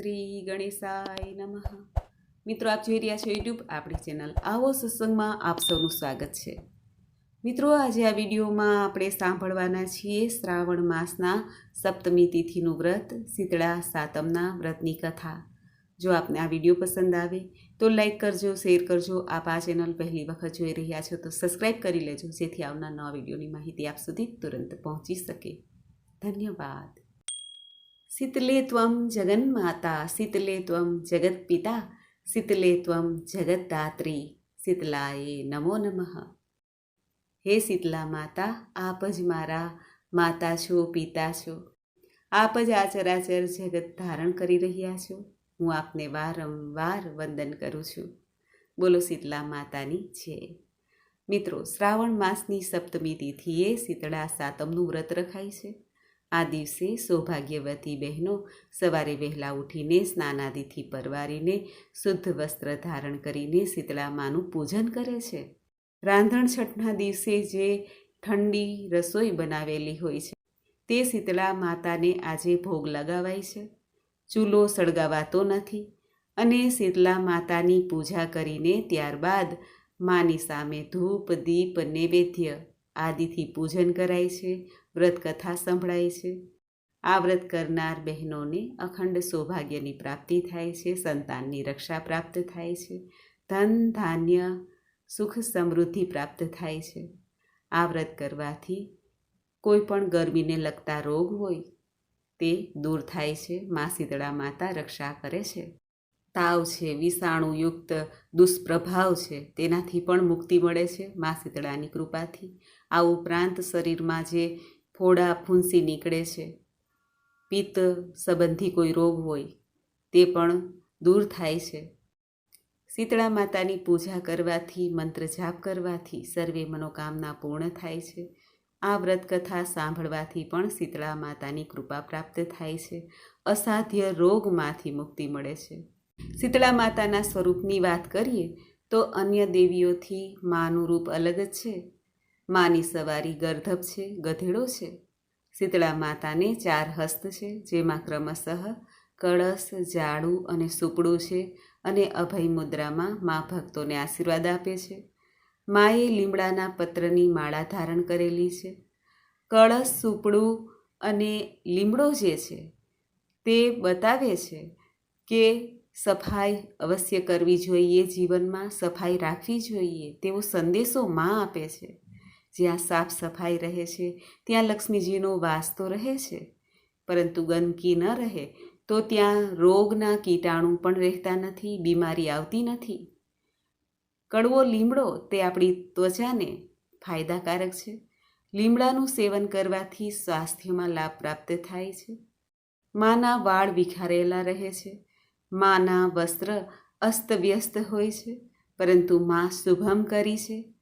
શ્રી ગણેશાય નમઃ. મિત્રો, આપ જોઈ રહ્યા છો યુટ્યુબ આપણી ચેનલ આવો સત્સંગમાં આપ સૌનું સ્વાગત છે. મિત્રો, આજે આ વિડીયોમાં આપણે સાંભળવાના છીએ શ્રાવણ માસના સપ્તમી તિથિનું વ્રત, શીતળા સાતમના વ્રતની કથા. જો આપને આ વીડિયો પસંદ આવે, તો લાઈક કરજો, શેર કરજો. આપ આ ચેનલ પહેલી વખત જોઈ રહ્યા છો, તો સબસ્ક્રાઈબ કરી લેજો, જેથી આવનાર નવા વિડીયોની માહિતી આપ સુધી તુરંત પહોંચી શકે. ધન્યવાદ. શીતલે ત્વમ જગન્માતા શીતલે ત્વમ જગત્પિતા શીતલે ત્વમ જગતદાત્રી શીતલાએ નમો નમઃ. હે શીતલા માતા, આપ જ મારા માતા છો, પિતા છો. આપ જ આચરાચર જગત ધારણ કરી રહ્યા છો. હું આપને વારંવાર વંદન કરું છું. બોલો શીતલા માતાની છે મિત્રો, શ્રાવણ માસની સપ્તમી તિથિએ શીતળા સાતમનું વ્રત રખાય છે. આ દિવસે સૌભાગ્યવતી બહેનો સવારે વહેલા ઉઠીને સ્નાનાદિથી પરવારીને શુદ્ધ વસ્ત્ર ધારણ કરીને શીતળા માનું પૂજન કરે છે. રાંધણ છઠના દિવસે જે ઠંડી રસોઈ બનાવેલી હોય છે, તે શીતળા માતાને આજે ભોગ લગાવાય છે. ચૂલો સળગાવાતો નથી અને શીતલા માતાની પૂજા કરીને ત્યારબાદ માની સામે ધૂપ, દીપ, નૈવેદ્ય આદિથી પૂજન કરાય છે. વ્રત કથા સંભળાય છે. આ વ્રત કરનાર બહેનોને અખંડ સૌભાગ્યની પ્રાપ્તિ થાય છે, સંતાનની રક્ષા પ્રાપ્ત થાય છે, ધન, ધાન્ય, સુખ, સમૃદ્ધિ પ્રાપ્ત થાય છે. આ વ્રત કરવાથી કોઈ પણ ગરમીને લગતા રોગ હોય તે દૂર થાય છે મા શીતળા માતા રક્ષા કરે છે. તાવ છે, વિષાણુયુક્ત દુષ્પ્રભાવ છે, તેનાથી પણ મુક્તિ મળે છે મા શીતળાની કૃપાથી. આ ઉપરાંત શરીરમાં જે ફોડા ફૂંસી નીકળે છે. પિત્ત સંબંધી કોઈ રોગ હોય, તે પણ દૂર થાય છે. શીતળા માતાની પૂજા કરવાથી, મંત્ર જાપ કરવાથી સર્વે મનોકામના પૂર્ણ થાય છે. આ વ્રતકથા સાંભળવાથી પણ શીતળા માતાની કૃપા પ્રાપ્ત થાય છે. અસાધ્ય રોગમાંથી મુક્તિ મળે છે. શીતળા માતાના સ્વરૂપની વાત કરીએ, તો અન્ય દેવીઓથી માનું રૂપ અલગ જ છે. માની સવારી ગર્ધબ છે, ગધેડો છે. શીતળા માતાને ચાર હસ્ત છે, જેમાં ક્રમશઃ કળશ, જાડું અને સુપડું છે અને અભય મુદ્રામાં મા ભક્તોને આશીર્વાદ આપે છે. માએ લીમડાના પત્રની માળા ધારણ કરેલી છે. કળશ, સુપડું અને લીમડો જે છે તે બતાવે છે કે સફાઈ અવશ્ય કરવી જોઈએ, જીવનમાં સફાઈ રાખવી જોઈએ તેવો સંદેશો માં આપે છે. જ્યાં સાફ સફાઈ રહે છે, ત્યાં લક્ષ્મીજીનો વાસ તો રહે છે. પરંતુ ગંદકી ન રહે, તો ત્યાં રોગના કીટાણુ પણ રહેતા નથી, બીમારી આવતી નથી. કડવો લીમડો તે આપણી ત્વચાને ફાયદાકારક છે. લીમડાનું સેવન કરવાથી સ્વાસ્થ્યમાં લાભ પ્રાપ્ત થાય છે. માના વાળ વિખારેલા રહે છે. માના વસ્ત્ર અસ્તવ્યસ્ત હોય છે, પરંતુ મા શુભમ કરી છે.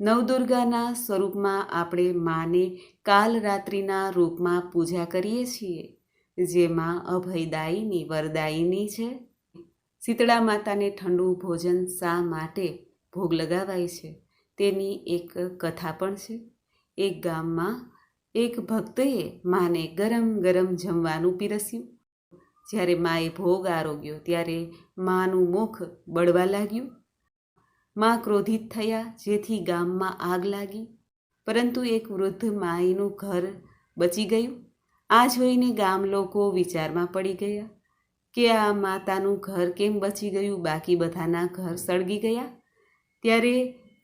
નવદુર્ગાના સ્વરૂપમાં આપણે માને કાલરાત્રિના રૂપમાં પૂજા કરીએ છીએ, જેમાં અભયદાયીની વરદાયીની છે. શીતળા માતાને ઠંડુ ભોજન શા માટે ભોગ લગાવાય છે, તેની એક કથા પણ છે. એક ગામમાં એક ભક્તએ માને ગરમ ગરમ જમવાનું પીરસ્યું. જ્યારે માએ ભોગ આરોગ્યો, ત્યારે માનું મુખ બળવા લાગ્યું. મા ક્રોધિત થયા, જેથી ગામમાં આગ લાગી. પરંતુ એક વૃદ્ધ માઈનું ઘર બચી ગયું. આ જોઈને ગામ લોકો વિચારમાં પડી ગયા કે આ માતાનું ઘર કેમ બચી ગયું, બાકી બધાના ઘર સળગી ગયા. ત્યારે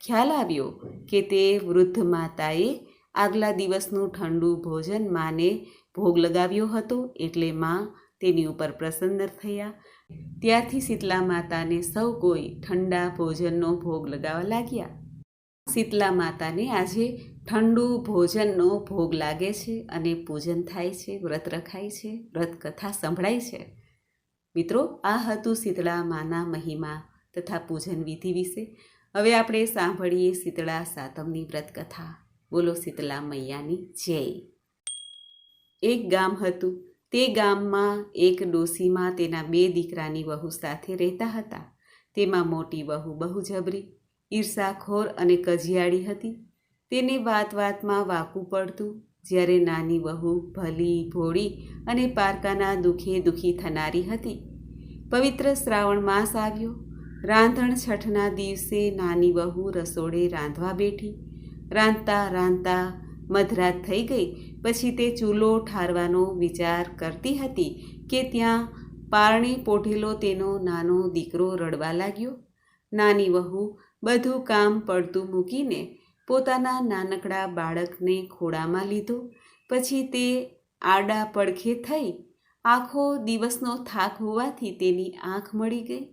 ખ્યાલ આવ્યો કે તે વૃદ્ધ માતાએ આગલા દિવસનું ઠંડુ ભોજન માને ભોગ લગાવ્યો હતો, એટલે માં તેની ઉપર પ્રસન્ન થયા. ત્યારથી શીતલા માતાને સૌ કોઈ ઠંડા ભોજનનો ભોગ લગાવવા લાગ્યા. શીતલા માતાને આજે ઠંડુ ભોજનનો ભોગ લાગે છે અને પૂજન થાય છે, વ્રત રખાય છે વ્રત કથા સંભળાય છે. મિત્રો, આ હતું શીતળા માના મહિમા તથા પૂજન વિધિ વિશે. હવે આપણે સાંભળીએ શીતળા સાતમની વ્રત કથા બોલો શીતલા મૈયાની જય. એક ગામ હતું તે ગામમાં એક ડોસીમાં તેના બે દીકરાની વહુ સાથે રહેતા હતા. તેમાં મોટી વહુ બહુ જબરી ઈર્ષાખોર અને કજિયાળી હતી. તેને વાત વાતમાં વાકું પડતું, જ્યારે નાની વહુ ભલી, ભોળી અને પારકાના દુઃખે દુઃખી થનારી હતી. પવિત્ર શ્રાવણ માસ આવ્યો. રાંધણ છઠના દિવસે નાની વહુ રસોડે રાંધવા બેઠી. રાંધતા રાંધતા મધરાત થઈ ગઈ. પછી તે ચૂલો ઠારવાનો વિચાર કરતી હતી કે ત્યાં પારણે પોઢેલો તેનો નાનો દીકરો રડવા લાગ્યો. નાની વહુ બધું કામ પડતું મૂકીને પોતાના નાનકડા બાળકને ખોળામાં લીધો. પછી તે આડા પડખે થઈ. આખો દિવસનો થાક હોવાથી તેની આંખ મળી ગઈ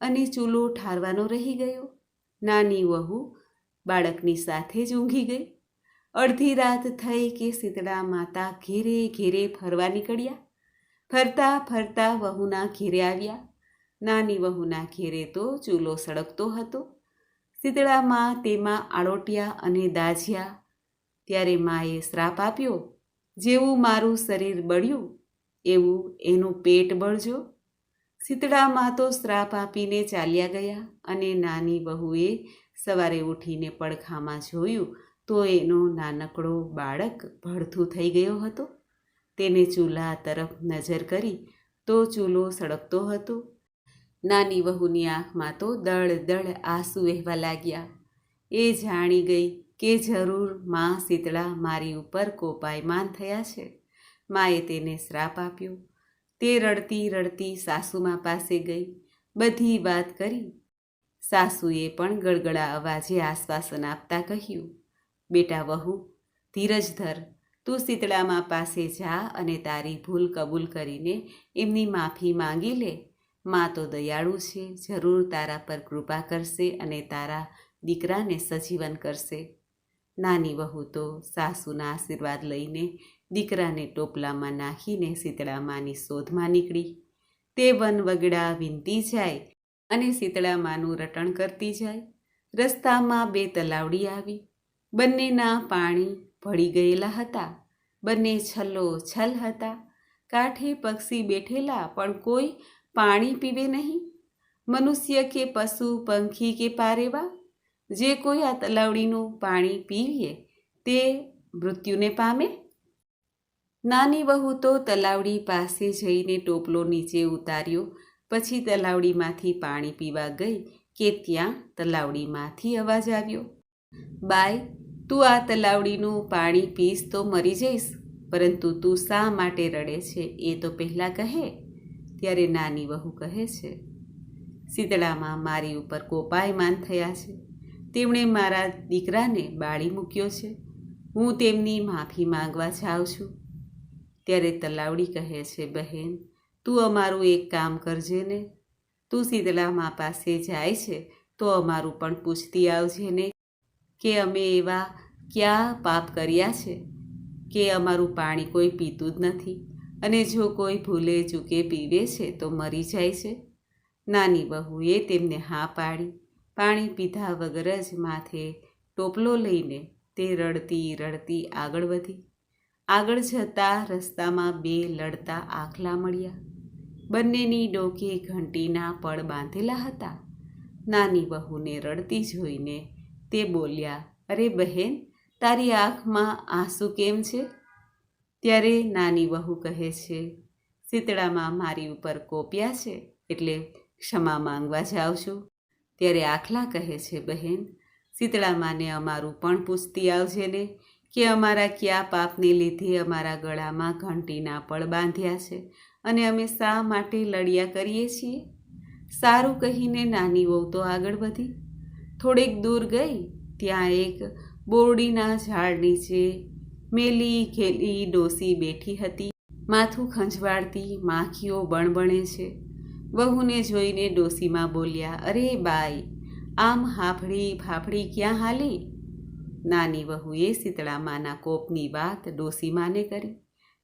અને ચૂલો ઠારવાનો રહી ગયો. નાની વહુ બાળકની સાથે જ ઊંઘી ગઈ. અડધી રાત થઈ કે શીતળા માતા ઘેરે ઘેરે ફરવા નીકળ્યા. ફરતા ફરતા વહુના ઘેરે આવ્યા. નાની વહુના ઘેરે તો ચૂલો સળગતો હતો. શીતળામાં તેમાં આળોટિયા અને દાઝ્યા. ત્યારે માએ શ્રાપ આપ્યો, જેવું મારું શરીર બળ્યું, એવું એનું પેટ બળજો. શીતળામાં તો શ્રાપ આપીને ચાલ્યા ગયા અને નાની વહુએ સવારે ઉઠીને પડખામાં જોયું તો એનો નાનકડો બાળક ભડથું થઈ ગયો હતો. તેને ચૂલા તરફ નજર કરી તો ચૂલો સળગતો હતો. નાની વહુની આંખમાં તો દળ દળ આંસુ વહેવા લાગ્યા. એ જાણી ગઈ કે જરૂર મા શીતળા મારી ઉપર કોપાયમાન થયા છે. માએ તેને શ્રાપ આપ્યો. તે રડતી રડતી સાસુમા પાસે ગઈ. બધી વાત કરી. સાસુએ પણ ગળગળા અવાજે આશ્વાસન આપતા કહ્યું બેટા વહુ ધીરજ ધર તું શીતળામાં પાસે જા અને તારી ભૂલ કબૂલ કરીને એમની માફી માંગી લે. મા તો દયાળુ છે, જરૂર તારા પર કૃપા કરશે અને તારા દીકરાને સજીવન કરશે. નાની વહુ તો સાસુના આશીર્વાદ લઈને દીકરાને ટોપલામાં નાખીને શીતળામાની શોધમાં નીકળી. તે વન વગડા વિનતી જાય અને શીતળામાનું રટણ કરતી જાય. રસ્તામાં બે તલાવડી આવી. બંનેના પાણી ભળી ગયેલા હતા. બંને છલ્લો છલ હતા. કાંઠે પક્ષી બેઠેલા પણ કોઈ પાણી પીવે નહીં. મનુષ્ય કે પશુ, પંખી કે પારેવા, જે કોઈ આ તલાવડીનું પાણી પીવીએ તે મૃત્યુને પામે. નાની વહુ તો તલાવડી પાસે જઈને ટોપલો નીચે ઉતાર્યો, પછી તલાવડીમાંથી પાણી પીવા ગઈ કે ત્યાં તલાવડીમાંથી અવાજ આવ્યો. બાય તું આ તલાવડીનું પાણી પીશ તો મરી જઈશ, પરંતુ તું શા માટે રડે છે એ તો પહેલાં કહે, ત્યારે નાની વહુ કહે છે, શીતળામાં મારી ઉપર કોપાયમાન થયા છે. તેમણે મારા દીકરાને બાળી મૂક્યો છે. હું તેમની માફી માંગવા જાઉં છું. ત્યારે તલાવડી કહે છે, બહેન, તું અમારું એક કામ કરજે ને. તું શીતળામાં પાસે જાય છે, તો અમારું પણ પૂછતી આવજે ને કે અમે એવા ક્યાં પાપ કર્યા છે? કે અમારું પાણી કોઈ પીતું જ નથી? અને જો કોઈ ભૂલે ચૂકે પીવે છે, તો મરી જાય છે? નાની વહુએ તેમને હા પાડી. પાણી પીધા વગર જ માથે ટોપલો લઈને તે રડતી રડતી આગળ વધી. આગળ જતા રસ્તામાં બે લડતા આખલા મળ્યા. બંનેની ડોકે ઘંટીના પળ બાંધેલા હતા. નાની વહુને રડતી જોઈને તે બોલ્યા, અરે બહેન તારી આંખમાં આંસુ કેમ છે? ત્યારે નાની વહુ કહે છે શીતળામાં મારી ઉપર કોપ્યા છે, એટલે ક્ષમા માંગવા જાઉં છું. ત્યારે આખલા કહે છે, બહેન શીતળામાને અમારું પણ પૂછતી આવજે ને કે અમારા કયા પાપને લીધે અમારા ગળામાં ઘંટીના પળ બાંધ્યા છે અને અમે શા માટે લડ્યા કરીએ છીએ? સારું કહીને નાની વહુ તો આગળ વધી. થોડેક દૂર ગઈ, ત્યાં એક બોરડીના ઝાડ નીચે મેલી, ખેલી, ડોસી બેઠી હતી. માથું ખંજવાળતી માખીઓ બણબણે છે. વહુને જોઈને ડોસીમાં બોલ્યા, અરે બાઈ, આમ હાફડી ફાફડી ક્યાં હાલી? નાની વહુએ શીતળામાના કોપની વાત ડોસીમાને કરી.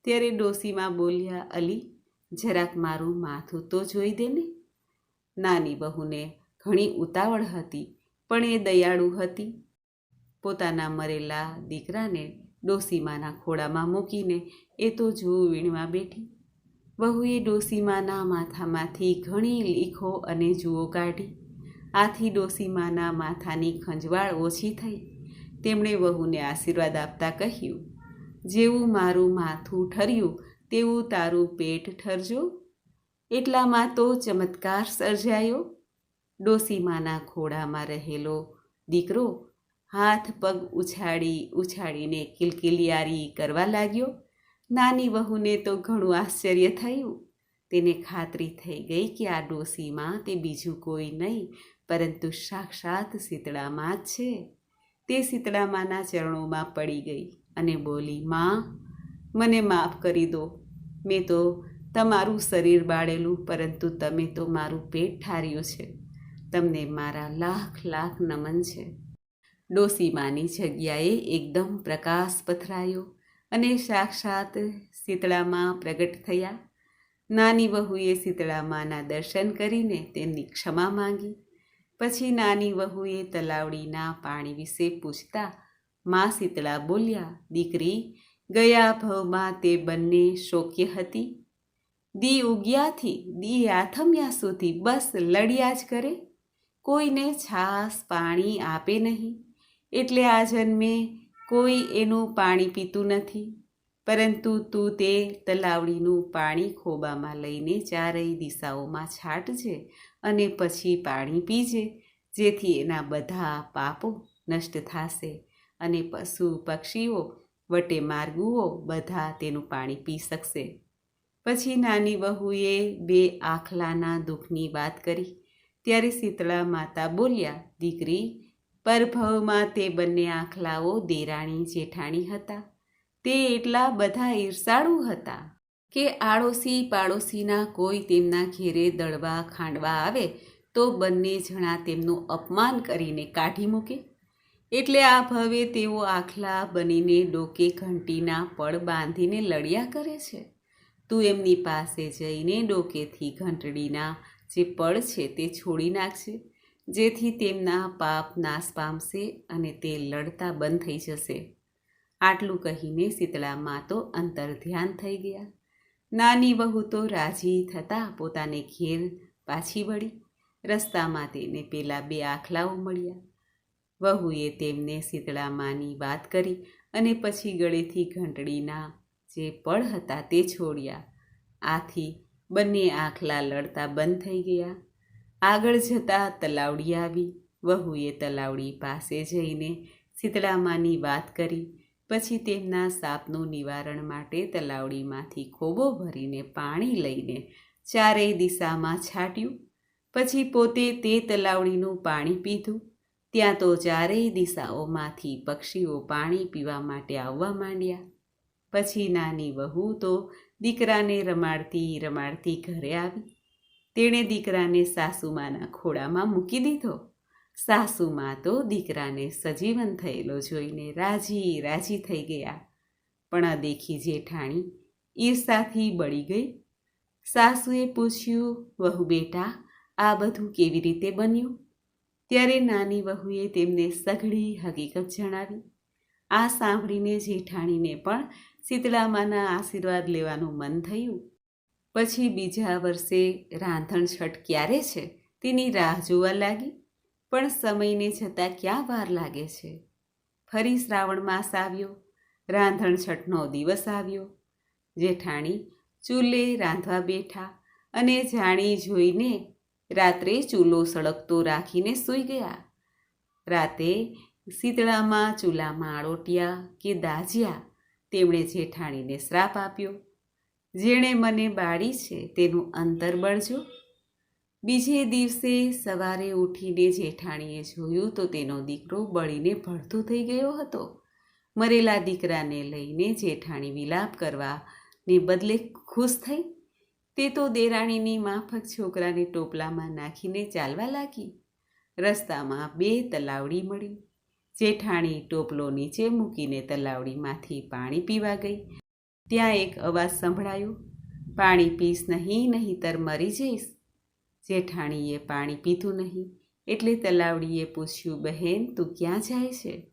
ત્યારે ડોસીમાં બોલ્યા, અલી, જરાક મારું માથું તો જોઈ દે ને. નાની વહુને ઘણી ઉતાવળ હતી, પણ એ દયાળુ હતી. પોતાના મરેલા દીકરાને ડોસીમાના ખોળામાં મૂકીને એ તો જૂ વીણવા બેઠી. વહુએ ડોસીમાના માથામાંથી ઘણી લીખો અને જુઓ કાઢી. આથી ડોસીમાના માથાની ખંજવાળ ઓછી થઈ. તેમણે વહુને આશીર્વાદ આપતા કહ્યું, જેવું મારું માથું ઠર્યું, તેવું તારું પેટ ઠરજો. એટલામાં તો ચમત્કાર સર્જાયો. ડોસીમાના ખોળામાં રહેલો દીકરો હાથ પગ ઉછાળી ઉછાળીને કિલકિલિયારી કરવા લાગ્યો. નાની વહુને તો ઘણું આશ્ચર્ય થયું. તેને ખાતરી થઈ ગઈ કે આ ડોસીમાં તે બીજું કોઈ નહીં, પરંતુ સાક્ષાત શીતળામાં જ છે. તે શીતળામાના ચરણોમાં પડી ગઈ અને બોલી, માં, મને માફ કરી દો. મેં તો તમારું શરીર બાળેલું, પરંતુ તમે તો મારું પેટ ઠાર્યું છે. તમને મારા લાખ લાખ નમન છે. ડોસીમાની જગ્યાએ એકદમ પ્રકાશ પથરાયો અને સાક્ષાત શીતળામાં પ્રગટ થયા. નાની વહુએ શીતળામાના દર્શન કરીને તેમની ક્ષમા માંગી. પછી નાની વહુએ તલાવડીના પાણી વિશે પૂછતા, મા શીતળા બોલ્યા, દીકરી, ગયા ભવમાં તે બંને શોક્ય હતી? દી ઉગ્યાથી, દી આથમ્યા સુધી બસ લડ્યા જ કરે. કોઈને છાસ પાણી આપે નહીં. એટલે આ જન્મે કોઈ એનું પાણી પીતું નથી, પરંતુ તું તે તલાવડીનું પાણી ખોબામાં લઈને ચારેય દિશાઓમાં છાંટજે અને પછી પાણી પીજે, જેથી એના બધા પાપો નષ્ટ થશે અને પશુ પક્ષીઓ, વટે માર્ગુઓ બધા તેનું પાણી પી શકશે. પછી નાની વહુએ બે આખલાના દુઃખની વાત કરી. ત્યારે શીતળા માતા બોલ્યા, દીકરી પરભવમાં તે બંને આખલાઓ દેરાણી જેઠાણી હતા. તે એટલા બધા ઈર્ષાળુ હતા કે આડોશી પાડોશીના કોઈ તેમના ઘેરે દળવા, ખાંડવા આવે તો બંને જણા તેમનું અપમાન કરીને કાઢી મૂકે. એટલે આ ભવે તેઓ આખલા બનીને ડોકે ઘંટીના પડ બાંધીને લડ્યા કરે છે. તું એમની પાસે જઈને ડોકેથી ઘંટડીના જે પડ છે તે છોડી નાખશે જેથી તેમના પાપ નાશ પામશે અને તે લડતા બંધ થઈ જશે. આટલું કહીને શીતળામાં તો અંતર ધ્યાન થઈ ગયા. નાની વહુ તો રાજી થતાં પોતાને ઘેર પાછી વળી. રસ્તામાં તેને પેલા બે આખલાઓ મળ્યા. વહુએ તેમને શીતળામાની વાત કરી અને પછી ગળેથી ઘંટડીના જે પળ હતા તે છોડ્યા. આથી બંને આખલા લડતા બંધ થઈ ગયા. આગળ જતાં તલાવડી આવી. વહુએ તલાવડી પાસે જઈને શીતળામાની વાત કરી. પછી તેમના સાપનું નિવારણ માટે તલાવડીમાંથી ખોબો ભરીને પાણી લઈને ચારેય દિશામાં છાંટ્યું. પછી પોતે તે તલાવડીનું પાણી પીધું. ત્યાં તો ચારેય દિશાઓમાંથી પક્ષીઓ પાણી પીવા માટે આવવા માંડ્યા. પછી નાની વહુ તો દીકરાને રમાડતી રમાડતી ઘરે આવી. તેણે દીકરાને સાસુમાના ખોળામાં મૂકી દીધો. સાસુમાં તો દીકરાને સજીવન થયેલો જોઈને રાજી રાજી થઈ ગયા. પણ અદેખી જેઠાણી ઈર્ષાથી બળી ગઈ. સાસુએ પૂછ્યું, વહુ બેટા, આ બધું કેવી રીતે બન્યું? ત્યારે નાની વહુએ તેમને સઘળી હકીકત જણાવી. આ સાંભળીને જેઠાણીને પણ શીતળામાના આશીર્વાદ લેવાનું મન થયું. પછી બીજા વર્ષે રાંધણ છઠ ક્યારે છે તેની રાહ જોવા લાગી. પણ સમયને જતાં ક્યાં વાર લાગે છે? ફરી શ્રાવણ માસ આવ્યો. રાંધણ છઠનો દિવસ આવ્યો. જેઠાણી ચૂલે રાંધવા બેઠા અને જાણી જોઈને રાત્રે ચૂલો સળગતો રાખીને સૂઈ ગયા. રાતે શીતળામાં ચૂલામાં આળોટ્યા કે દાજ્યા તેમણે જેઠાણીને શ્રાપ આપ્યો. જેણે મને બાળી છે તેનું અંતર બળજો બીજે દિવસે સવારે ઉઠીને જેઠાણીએ જોયું તો તેનો દીકરો બળીને ભળતો થઈ ગયો હતો. મરેલા દીકરાને લઈને જેઠાણી વિલાપ કરવા ને બદલે ખુશ થઈ. તે તો દેરાણીની માફક છોકરાને ટોપલામાં નાખીને ચાલવા લાગી. રસ્તામાં બે તલાવડી મળી. જેઠાણી ટોપલો નીચે મૂકીને તલાવડીમાંથી પાણી પીવા ગઈ. ત્યાં એક અવાજ સંભળાયો, પાણી પીશ નહીં, નહીંતર મરી જઈશ. જેઠાણીએ પાણી પીધું નહીં, એટલે તલાવડીએ પૂછ્યું, બહેન, તું ક્યાં જાય છે?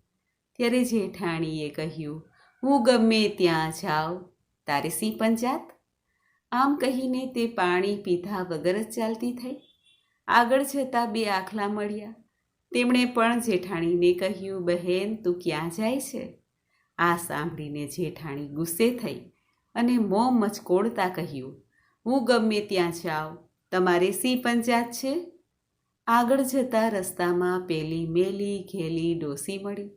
ત્યારે જેઠાણીએ કહ્યું, હું ગમે ત્યાં જાઉં. તારે સી પંચાત આમ કહીને તે પાણી પીધા વગર જ ચાલતી થઈ. આગળ જતાં બે આખલા મળ્યા. તેમણે પણ જેઠાણીને કહ્યું, બહેન, તું ક્યાં જાય છે? આ સાંભળીને જેઠાણી ગુસ્સે થઈ અને મોં મચકોડતા કહ્યું, હું ગમે ત્યાં જાઉં. તમારે સી પંચાત છે? આગળ જતા રસ્તામાં પેલી મેલી ઘેલી ડોસી મળી.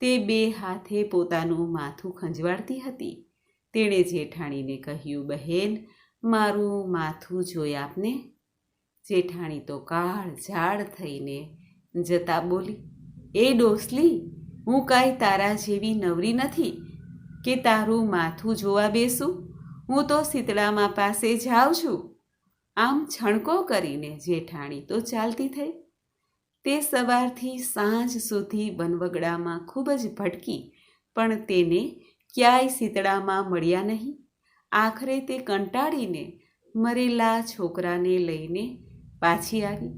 તે બે હાથે પોતાનું માથું ખંજવાળતી હતી. તેણે જેઠાણીને કહ્યું, બહેન, મારું માથું જોઈ આપને. જેઠાણી તો કાળ ઝાડ થઈને જતા બોલી, એ ડોસલી હું કાંઈ તારા જેવી નવરી નથી કે તારું માથું જોવા બેસું? હું તો શીતળામાં પાસે જાઉં છું. આમ છણકો કરીને જેઠાણી તો ચાલતી થઈ. તે સવારથી સાંજ સુધી વનવગડામાં ખૂબ જ ભટકી, પણ તેને ક્યાંય શીતળામાં મળ્યા નહીં. આખરે તે કંટાળીને મરેલા છોકરાને લઈને પાછી આવી.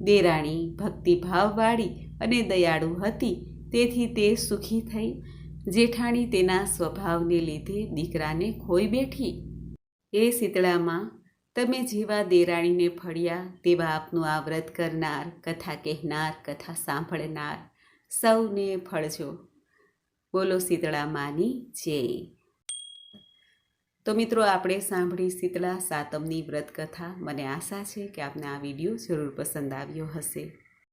દેરાણી ભક્તિભાવવાળી અને દયાળુ હતી. તેથી તે સુખી થઈ. જેઠાણી તેના સ્વભાવને લીધે દીકરાને ખોઈ બેઠી. એ શીતળામાં, તમે જેવા દેરાણીને ફળ્યા, તેવા આપનું આ વ્રત કરનાર, કથા કહેનાર, કથા સાંભળનાર, સૌને ફળજો. બોલો શીતળા માની જય. તો મિત્રો, આપણે સાંભળી શીતળા સાતમની વ્રત કથા મને આશા છે કે આપને આ વીડિયો જરૂર પસંદ આવ્યો હશે.